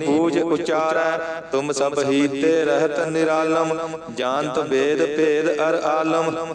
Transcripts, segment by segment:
ਬੂਝ ਉਚਾਰੈ ਤੁਮ ਸਭ ਹੀ ਤੇ ਰਹਿਤ ਨਿਰਾਲਮ ਜਾਣਤ ਵੇਦ ਭੇਦ ਅਰ ਆਲਮ।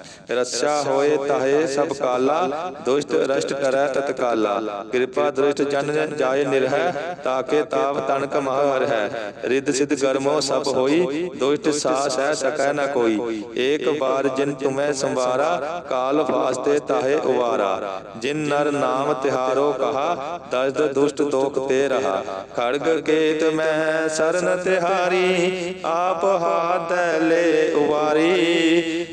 ਰੱਛਾ ਹੋਏ ਤਾਹੇ ਸਭ ਕਾਲਾ, ਦੁਸ਼ਟ ਰਸ਼ਟ ਕਰੈ ਤਤਕਾਲਾ ਕਿਰਪਾ ਦ੍ਰਿਸ਼ਟ ਜਨ ਜਾਏ ਨਿਰਹਿ ਤਾਕੇ ਤਾਪ ਤਨਕ ਮਹ ਹੈ ਰਿੱਧ ਸਿਧ ਗਰਮੋ ਸਭ ਹੋਈ, ਦੁਸ਼ਟ ਸਾਸ ਹੈ ਸਕੈ ਨ ਕੋਈ। ਏਕ ਬਾਰ ਜਿਨ ਤੁਮੈ ਸੰਵਾਰਾ, ਕਾਲ ਫਾਸਤੇ ਤਾਹੇ ਉਵਾਰਾ। ਜਿਨ ਨਰ ਨਾਮ ਤਿਹਾਰੋ ਕਹਾ, ਦਸਦ ਦੁਸ਼ਟ ਦੋਖ ਤੇ ਰਹਾ। ਖੜਗ ਕੇਤ ਮੈਂ ਸਰਨ ਤਿਹਾਰੀ, ਆਪ ਹਾਥ ਲੈ ਉਵਾਰੀ।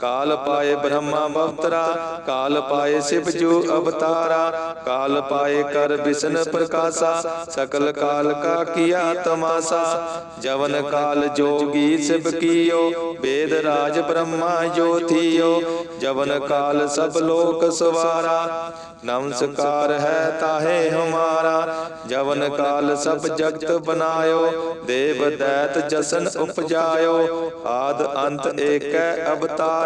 ਕਾਲ ਪਾਏ ਬ੍ਰਹਮਾ ਬਵਤਰਾ ਕਾਲ ਪਾਏ ਸਿਵ ਜੂ ਅਵਤਾਰਾ, ਕਾਲ ਪਾਏ ਕਰ ਬਿਸ਼ਨ ਪ੍ਰਕਾਸ਼ਾ, ਸਕਲ ਕਾਲ ਕਾ ਕੀਆ ਤਮਾਸਾ। ਜਵਨ ਕਾਲ ਜੋਗੀ ਸਿਵ ਕੀਓ, ਵੇਦ ਰਾਜ ਬ੍ਰਹਮਾ ਜੋਥੀਓ ਜਵਨ ਕਾਲ ਸਭ ਲੋਕ ਸਵਾਰਾ, ਨਮਸਕਾਰ ਹੈ ਤਾਹੇ ਹਮਾਰਾ। ਜਵਨ ਕਾਲ ਸਭ ਜਗਤ ਬਨਾਇਓ, ਦੇਵ ਦੈਤ ਜਸਨ ਉਪਜਾਇਓ। ਆਦ ਅੰਤ ਏਕੈ ਅਵਤਾਰ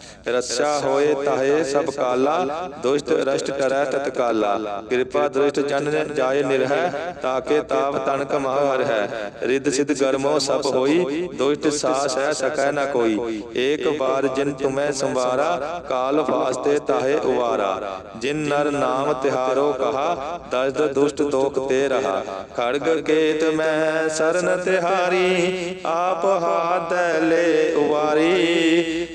ਰਸਾ ਹੋਏ ਤਾਹੇ ਸਭ ਕਾਲਾ, ਦੁਸ਼ਟ ਰਸ਼ਟ ਟਰੈ ਤਤਕਾਲਾ ਕਿਰਪਾ ਦ੍ਰਿਸ਼ਟ ਜਨ ਜਾਏ ਨਿਰਹਿ ਤਾਕੇ ਤਾਪ ਤਨਕ ਮਹਰ ਹੈ ਰਿੱਧ ਸਿਧ ਗਰਮੋ ਸਭ ਹੋਈ, ਦੁਸ਼ਟ ਸਾਸ ਹੈ ਸਕੈ ਨ ਕੋਈ। ਏਕ ਬਾਰ ਜਿਨ ਤੁਮੈ ਸੰਵਾਰਾ, ਕਾਲ ਫਾਸਤੇ ਤਾਹੇ ਉਵਾਰਾ। ਜਿਨ ਨਰ ਨਾਮ ਤਿਹਾਰੋ ਕਹਾ, ਦਸਦ ਦੁਸ਼ਟ ਦੋਖ ਤੇ ਰਹਾ। ਖੜਗ ਕੇਤ ਮੈਂ ਸਰਨ ਤਿਹਾਰੀ, ਆਪ ਹਾਥ ਲੈ ਉਵਾਰੀ।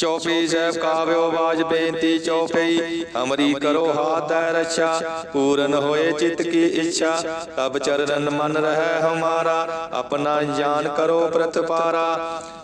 ਚੌਪਈ ਸਾਹਿਬ ਕਾਵਿਓ ਬਾਜ ਬੇਨਤੀ ਚੌਪਈ ਹਮਰੀ ਕਰੋ ਹਾਥ ਹੈ ਰੱਛਾ ਪੂਰਨ ਹੋਏ ਚਿਤ ਕੀ ਇੱਛਾ ਤਬ ਚਰਨ ਮਨ ਰਹਿ ਹਮਾਰਾ ਆਪਣਾ ਜਾਨ ਕਰੋ ਪ੍ਰਤਪਾਰਾ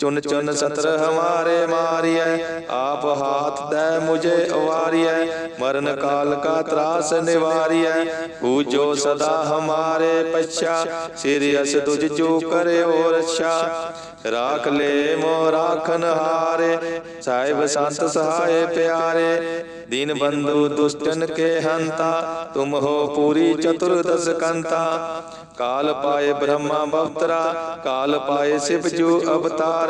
ਚੁਨ ਚੁਨ ਸਤਰ ਹਮਾਰੇ ਮਾਰਿਐ। ਆਪ ਹਾਥ ਦੈ ਮੁਝੇ ਅਵਾਰਿਐ। ਮਰਨ ਕਾਲ ਕਾ ਤਰਾਸ ਨਿਵਾਰਿਐ। ਪੂਜੋ ਸਦਾ ਹਮਾਰੇ ਪਛਾ। ਸ੍ਰੀ ਅਸ ਤੁਝ ਜੋ ਕਰਿਓ ਰੱਛਾ ਰਾਖ ਲੈ ਮੋ ਰਾਖਨ ਹਾਰੇ। ਸਾਹਿਬ ਸੰਤ ਸਹਾਏ ਪਿਆਰੇ। ਦੀਨ ਬੰਧੂ ਦੁਸ਼ਟਨ ਕੇ ਹੰਤਾ। ਤੁਮ ਹੋ ਪੂਰੀ ਚਤੁਰਦਸ ਕੰਤਾ। ਕਾਲ ਪਾਏ ਬ੍ਰਹਮਾ ਬਵਤਰਾ ਕਾਲ ਪਾਏ ਸਿਵ ਜੂ ਅਵਤਾਰ।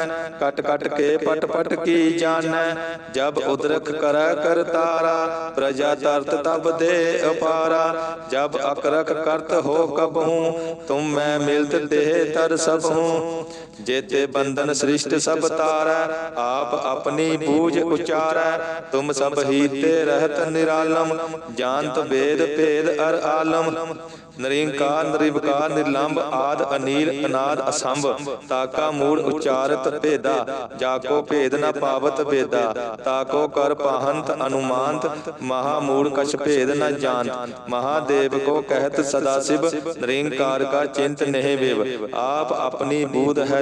ਕਟ ਕਟ ਕੇ ਪਟ ਪਟ ਕੀ ਜਾਣੈ? ਜਬ ਉਦਰਕ ਕਰੈ ਤਾਰਾ, ਪ੍ਰਜਾ ਤਰਤ ਤਬ ਦੇ ਅਪਾਰਾ। ਜਬ ਅਕਰਕ ਕਰਤ ਹੋ ਕਬਹੂ, ਤੁਮ ਮੈਂ ਮਿਲਤ ਦੇਹ ਤਰ ਸਭ ਹੂੰ جیتے بندن سر سب تار آپ اپنی تم سب ہی رہت وید پید ارآل نرکارت پیدا جا کو پاوت بیدا تاکہ کر پہنت انت مہام کش بھد نہ جان مہادیو کو کہ سدا شرینکار کا چنت نہیں ویب آپ اپنی بوت ہے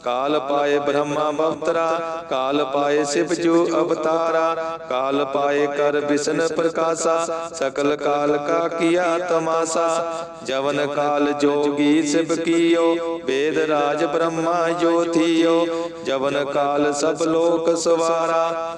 ਕਾਲ ਪਾਏ ਬ੍ਰਹਮਾ ਬਵਤਰਾ ਕਾਲ ਪਾਏ ਸਿਵ ਜੋ ਅਵਤਾਰਾ, ਕਾਲ ਪਾਏ ਕਰ ਵਿਸ਼ਨ ਪ੍ਰਕਾਸ਼ਾ, ਸਕਲ ਕਾਲ ਕਾ ਕੀਆ ਤਮਾਸਾ। ਜਵਨ ਕਾਲ ਜੋਗੀ ਸਿਵ ਕੀਓ, ਵੇਦ ਰਾਜ ਬ੍ਰਹਮਾ ਜੋਤੀਓ ਜਵਨ ਕਾਲ ਸਭ ਲੋਕ ਸਵਾਰਾ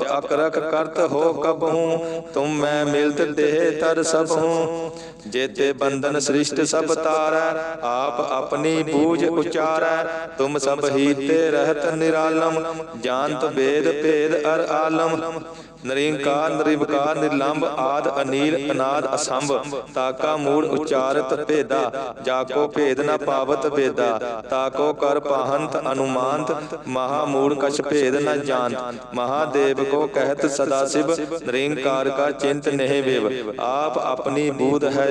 ਅਕਰਖ ਕਰਤ ਹੋ ਕਬਹੂ। ਤੁਮ ਮੈਂ ਮਿਲਤ ਦੇਹ ਤਰ ਸਭ ਹੂੰ ਜੇਤੇ ਬੰਧਨ ਸ੍ਰਿਸ਼ਟ ਸਭ ਤਾਰੈ, ਆਪ ਆਪਣੀ ਬੂਝ ਉਚਾਰੈ। ਤੁਮ ਸਭ ਹੀ ਤੇ ਰਹਿਤ ਨਿਰਾਲਮ, ਜਾਣਤ ਵੇਦ ਭੇਦ ਅਰ ਆਲਮ। ਨਰਿੰਕਾਰ, ਨਿਰਵਕਾਰ, ਨਿਰਲੰਭ ਆਦ ਅਨੀਲ, ਅਨਾਦ ਅਸੰਭ ਤਾਕਾ ਮੂੜ ਉਚਾਰਤ ਭੇਦਾ ਜਾਕੋ ਭੇਦ ਨ ਪਾਵਤ ਵੇਦਾ। ਤਾਕੋ ਕਰ ਪਾਹੰਤ ਅਨੁਮਾਨਤ, ਮਹਾ ਮੂੜ ਕਛ ਭੇਦ ਨ ਜਾਣਤ। ਮਹਾਦੇਵ ਕੋ ਕਹਿਤ ਸਦਾ ਸਿਵ, ਨਿਰੰਕਾਰ ਕਾ ਚਿੰਤ ਨਹਿ ਵੇਵ। ਆਪ ਆਪਣੀ ਬੂਧ ਹੈ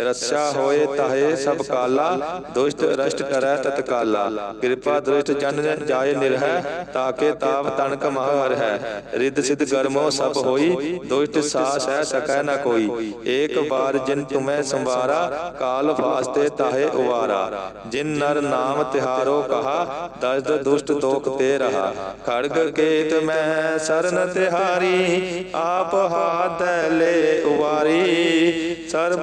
ਰਸਾ ਹੋਏ ਤਾਹੇ ਸਭ ਕਾਲਾ, ਦੁਸ਼ਟ ਰਸ਼ਟ ਕਰੈ ਤਤਕਾਲਾ ਕਿਰਪਾ ਦ੍ਰਿਸ਼ਟ ਜਨ ਜਾਏ ਨਿਰਹਿ, ਤਾਕੇ ਤਾਪ ਤਨਕ ਮਹਰ ਹੈ ਰਿੱਧ ਸਿਧ ਗਰਮੋ ਸਭ ਹੋਈ, ਦੁਸ਼ਟ ਸਾਸ ਹੈ ਸਕੈ ਨ ਕੋਈ। ਏਕ ਬਾਰ ਜਿਨ ਤੁਮੈ ਸੰਵਾਰਾ, ਕਾਲ ਫਾਸਤੇ ਤਾਹੇ ਉਵਾਰਾ। ਜਿਨ ਨਰ ਨਾਮ ਤਿਹਾਰੋ ਕਹਾ, ਦਸਦ ਦੁਸ਼ਟ ਦੋਖ ਤੇ ਰਹਾ। ਖੜਗ ਕੇਤ ਮੈਂ ਸਰਨ ਤਿਹਾਰੀ, ਆਪ ਹਾਥ ਲੈ ਉਵਾਰੀ। ਸਰਬ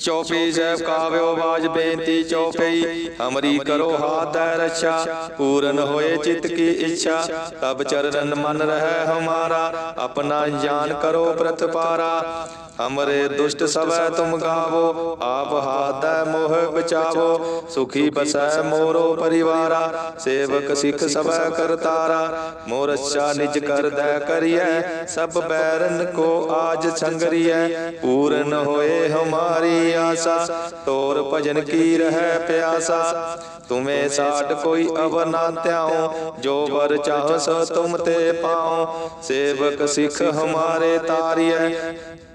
ਚੌਪੀ ਸਾਹਿਬ ਕਾਵਿਓ ਬਾਜ ਬੇਨਤੀ ਚੌਪਈ ਹਮਰੀ ਕਰੋ ਹਾਥ ਹੈ ਰੱਛਾ। ਪੂਰਨ ਹੋਏ ਚਿਤ ਕੀ ਇੱਛਾ। ਤਬ ਚਰਨ ਮਨ ਰਹਿ ਹਮਾਰਾ। ਆਪਣਾ ਜਾਨ ਕਰੋ ਪ੍ਰਤਪਾਰਾ। ਹਮਰੇ ਦੁਸ਼ਟ ਸਵੈ ਤੁਮ ਗਾਵੋ। ਆਪ ਹਾਥ ਹੈ ਮੋਹ ਬਚਾਵੋ। ਸੁਖੀ ਬਸੈ ਮੋਰੋ ਪਰਿਵਾਰਾ। ਸੇਵਕ ਸਿੱਖ ਸਵੈ ਕਰਤਾਰਾ। ਮੋਰ ਅੱਛਾ ਨਿਜ ਕਰਦੈ ਕਰੀਐ। ਸਭ ਬੈਰਨ ਕੋ ਆਜ ਸੰਗਰੀਐ। ਪੂਰਨ ਹੋਏ ਹਮਾਰੀ ਆਸਾ, ਤੋਰ ਭਜਨ ਕੀ ਰਹਿ ਪਿਆਸਾ? ਤੁਮੇ ਸਾਡ ਕੋਈ ਅਵਰ ਨਾ ਧਿਆਉ ਜੋ ਵਰ ਚਾਹ ਤੁਮ ਤੇ ਪਾਉ ਸੇਵਕ ਸਿੱਖ ਹਮਾਰੇ ਤਾਰੀਐ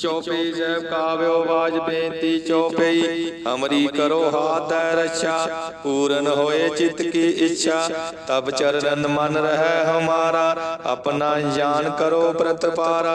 ਚੌਪਈ ਜੈ ਕਾਵਿਓ ਬਾਜ ਬੇਨਤੀ ਚੌਪਈ ਅਮਰੀ ਕਰੋ ਹਾਥ ਹੈ ਰੱਛਾ, ਪੂਰਨ ਹੋਏ ਚਿਤ ਕੀ ਇੱਛਾ, ਤਬ ਚਰਨ ਮਨ ਰਹਿ ਹਮਾਰਾ, ਆਪਣਾ ਜਾਨ ਕਰੋ ਪ੍ਰਤਪਾਰਾ।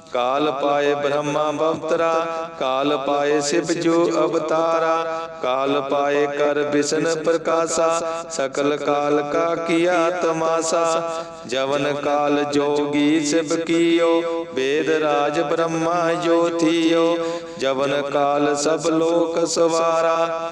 ਕਾਲ ਪਾਏ ਬ੍ਰਹਮਾ ਬਵਤਰਾ, ਕਾਲ ਪਾਏ ਸਿਵ ਜੋ ਅਵਤਾਰਾ, ਕਾਲ ਪਾਏ ਕਰ ਬਿਸ਼ਨ ਪ੍ਰਕਾਸ਼ਾ, ਸਕਲ ਕਾਲ ਕਾ ਕੀਆ ਤਮਾਸਾ, ਜਵਨ ਕਾਲ ਜੋਗੀ ਸਿਵ ਕੀਓ, ਵੇਦ ਰਾਜ ਬ੍ਰਹਮਾ ਜੋਤੀਓ ਜਵਨ ਕਾਲ ਸਭ ਲੋਕ ਸਵਾਰਾ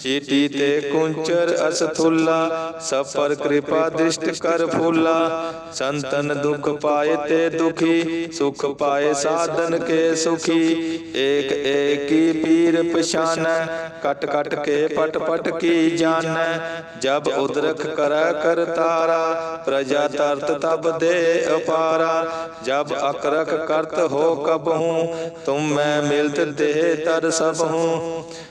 ਪਛਾਨਤ ਚੀਟੀ ਤੇ ਕੁੰਚਰ ਅਸਥੁੱਲਾ ਸਭ ਪਰ ਕਿਰਪਾ ਦ੍ਰਿਸ਼ਟ ਕਰ ਫੂਲਾ ਸੰਤਨ ਦੁਖ ਪਾਏ ਤੇ ਦੁਖੀ ਸੁਖ ਪਾਏ ਸਾਧਨ ਕੇ ਸੁਖੀ ਏਕ ਏਕੀ ਪੀਰ ਪਛਾਨੈ ਕਟ ਕਟ ਕੇ ਪਟ ਪਟ ਕੀ ਜਾਣੈ ਜਬ ਉਦਰਖ ਕਰੈ ਕਰ ਤਾਰਾ ਪ੍ਰਜਾ ਤਰਤ ਤਬ ਦੇ ਅਪਾਰਾ ਜਬ ਅਕਰਖ ਕਰਤ ਹੋ ਕਬਹੂ ਤੁਮ ਮੈਂ ਮਿਲਤ ਦੇਹ ਤਰ ਸਭ ਹੂੰ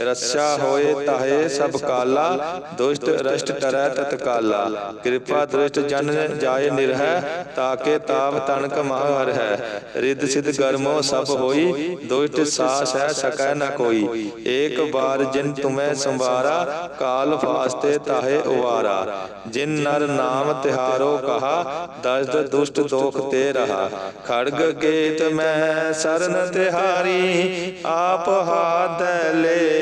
ਰੱਛਾ ਹੋਏ ਤਾਹੇ ਸਭ ਕਾਲਾ, ਦੁਸ਼ਟ ਰਸ਼ਟ ਟਰੈ ਤਤਕਾਲਾ। ਕਿਰਪਾ ਦ੍ਰਿਸ਼ਟ ਜਨ ਜਾਏ ਨਿਰਹੈ, ਤਾਕੇ ਤਾਪ ਤਨਕ ਮਹਰ ਹੈ ਰਿੱਧ ਸਿਧ ਗਰਮੋ ਸਭ ਹੋਈ, ਦੁਸ਼ਟ ਸਾਸ ਹੈ ਸਕੈ ਨ ਕੋਈ। ਏਕ ਬਾਰ ਜਿਨ ਤੁਮੈ ਸੰਵਾਰਾ, ਕਾਲ ਫਾਸਤੇ ਤਾਹੇ ਉਵਾਰਾ। ਜਿਨ ਨਰ ਨਾਮ ਤਿਹਾਰੋ ਕਹਾ ਦਸਦ ਦੁਸ਼ਟ ਦੋਖ ਤੇ ਰਹਾ। ਖੜਗ ਗੇਤ ਮੈਂ ਸਰਨ ਤਿਹਾਰੀ, ਆਪ ਹਾਥ ਲੈ